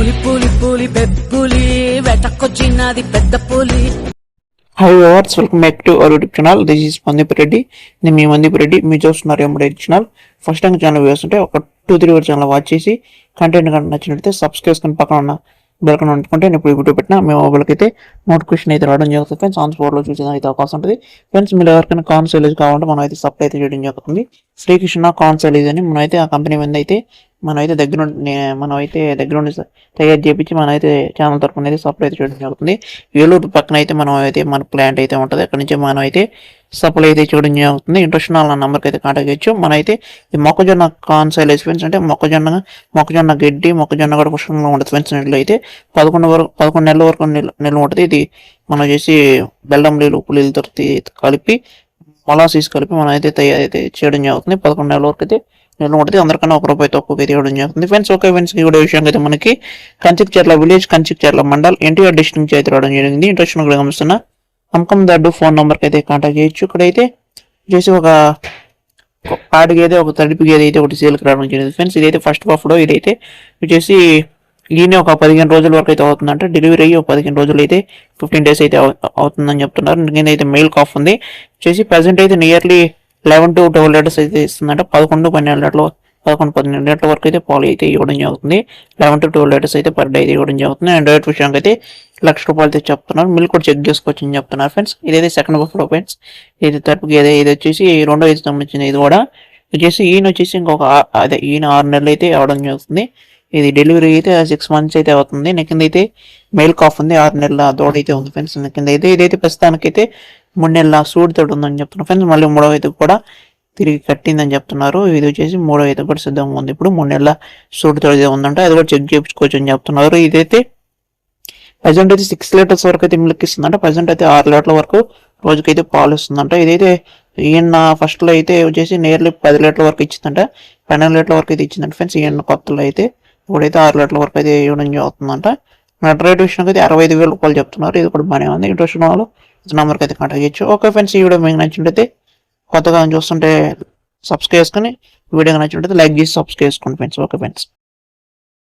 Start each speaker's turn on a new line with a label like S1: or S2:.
S1: పులి పులి పులి పెప్పులి వెటకొచ్చినది పెద్ద పులి.
S2: Hi overs welcome back to our YouTube channel this is Mandeep Reddy నేను మీ మందీప్ రెడ్డి మీరు చూస్తున్నారు ఎంబడే channel first time channel views ఉంటే ఒక two three our channel watch చేసి కంటెంట్ కనుక నచ్చినట్లయితే సబ్స్క్రైబ్ చేసుకుని పక్కన ఉన్న బెల్కన్ అనుకుంటే నేను ఇప్పుడు వీడియో పెట్టిన మీ మొబైల్కి అయితే నోటిఫికేషన్ అయితే రావడం జరుగుతుంది. ఫ్రెండ్స్ ఆన్ స్పాట్లో చూసిన అయితే అవకాశం ఉంటుంది. ఫ్రెండ్స్ మీరు ఎవరికైనా కాన్సైలేజ్ కావాలంటే మనం అయితే సప్లై అయితే చేయడం జరుగుతుంది. శ్రీకృష్ణ కాన్సైలేజ్ అని మనం అయితే ఆ కంపెనీ మీద అయితే మనమైతే దగ్గర ఉండి- మనం అయితే దగ్గర ఉండి తయారు చేయించి మనం అయితే ఛానల్ తరఫున అయితే సప్లై అయితే చేయడం జరుగుతుంది. ఏలూరు పక్కన అయితే మనం అయితే మన ప్లాంట్ అయితే ఉంటుంది. అక్కడ నుంచి మనం అయితే సప్లై అయితే చేయడం జరుగుతుంది. ఇంట్రెస్ట్ ఉన్న నెంబర్కి అయితే కాంటాక్ట్ చేయొచ్చు. మన అయితే ఈ మొక్కజొన్న కాన్సైల్ ఫ్రెండ్స్ అంటే మొక్కజొన్న మొక్కజొన్న గడ్డి మొక్కజొన్న కూడా పుష్పంలో ఉంటుంది ఫ్రెండ్స్. నీళ్ళు అయితే పదకొండు వరకు పదకొండు నెలల వరకు నెల ఉంటుంది. ఇది మనం చేసి బెల్లం నీళ్ళు ఉప్పు నీళ్ళు కలిపి మొలాసీస్ కలిపి మనం అయితే తయారు అయితే చేయడం జరుగుతుంది. పదకొండు నెలల వరకు అయితే ఉంటుంది అందరికన్నా ఒక రూపాయి తక్కువ అయితే ఇవ్వడం జరుగుతుంది ఫ్రెండ్స్ ఓకే ఫ్రెండ్స్కి కూడా విషయం అయితే మనకి కంచిక్చర్ల విలేజ్ కంచిక్చర్ల మండల్ ఎన్టీఆర్ డిస్ట్రిక్ట్ నుంచి అయితే రావడం జరిగింది. ఇంట్రెస్ట్ కూడా గమనిస్తున్నా. అమ్మకం దడ్డు ఫోన్ నెంబర్కి అయితే కాంటాక్ట్ చేయొచ్చు. ఇక్కడైతే చేసి ఒక పాడి గేదె ఒక తడిపి గేదె అయితే ఒకటి సేల్కి రావడం జరిగింది. ఫ్రెండ్స్ ఇదైతే ఫస్ట్ బఫ్లో ఇదైతే వచ్చేసి ఈయన ఒక పదిహేను రోజుల వరకు అయితే అవుతుందంటే. డెలివరీ అయ్యి ఒక పదిహేను రోజులు అయితే ఫిఫ్టీన్ డేస్ అయితే అవుతుందని చెప్తున్నారు. కింద మెయిల్ కాఫ్ ఉంది. వచ్చేసి ప్రజెంట్ అయితే nearly eleven to twelve litres అయితే ఇస్తుందంటే. పదకొండు పన్నెండు లీటర్లు పదకొండు పన్నెండు లీటర్ల వరకు అయితే పాలు అయితే ఇవ్వడం జరుగుతుంది. లెవెన్ టు ట్వెల్వ్ లీటర్స్ అయితే పర్ డే అయితే ఇవ్వడం జరుగుతుంది. అండ్ రేట్ విషయానికి అయితే లక్ష రూపాయలు అయితే చెప్తున్నారు. మిల్క్ కూడా చెక్ చేసుకోవచ్చు అని చెప్తున్నారు ఫ్రెండ్స్. ఇదైతే సెకండ్ బఫ్లో ఫ్రెండ్స్. ఇది తరపుకి ఇదే ఇది వచ్చేసి రెండో ఇది సంబంధించిన ఇది కూడా వచ్చేసి ఈయన వచ్చేసి ఇంకొక అదే ఈయన ఆరు నెలలు అయితే ఇవ్వడం జరుగుతుంది. ఇది డెలివరీ అయితే సిక్స్ మంత్స్ అయితే అవుతుంది. నెక్కింద కింద అయితే మెయిల్ కాఫ్ ఉంది. ఆరు నెలల దోడ అయితే ఉంది ఫ్రెండ్స్. నెక్కింద కింద అయితే ఇదైతే ప్రస్తుతానికైతే మూడు నెలల సూడితోటి ఉందని చెప్తున్నారు. ఫ్రెండ్స్ మళ్ళీ మూడవ అయితే కూడా తిరిగి కట్టిందని చెప్తున్నారు. ఇది వచ్చేసి మూడో అయితే కూడా సిద్ధంగా ఉంది. ఇప్పుడు మూడు నెలల సూడి ఉందంట. అది కూడా చెక్ చేయించుకోవచ్చు అని చెప్తున్నారు. ఇదైతే ప్రజెంట్ అయితే సిక్స్ లీటర్స్ వరకు అయితే మిల్క్ ఇస్తుందంట. ప్రజెంట్ అయితే ఆరు లీటర్ల వరకు రోజుకైతే పాలు ఇస్తుందంట. ఇదైతే ఈయన ఫస్ట్లో అయితే వచ్చేసి నియర్లీ పది లీటర్ల వరకు ఇచ్చిందంట. పన్నెండు లీటర్ల వరకు అయితే ఇచ్చిందంట. ఫ్రెండ్స్ ఈయన కొత్తలో అయితే ఇప్పుడైతే ఆరు లీటర్ల వరకు అయితే ఇవ్వడం జరుగుతుందంట. నెట్ రేట్ విషయానికి అయితే అరవై ఐదు వేల రూపాయలు చెప్తున్నారు. ఇది కూడా బాగానే ఉంది. ఇంట్రెస్ట్ వాళ్ళు నెంబర్కి అయితే కాంటాక్ట్ చేయొచ్చు ఓకే ఫ్రెండ్స్ ఈ వీడియో మీకు నచ్చినట్టయితే కొత్తగా చూస్తుంటే సబ్స్క్రైబ్ చేసుకుని వీడియో నచ్చినట్టయితే లైక్ చేసి సబ్స్క్రైబ్ చేసుకోండి ఫ్రెండ్స్. Okay friends.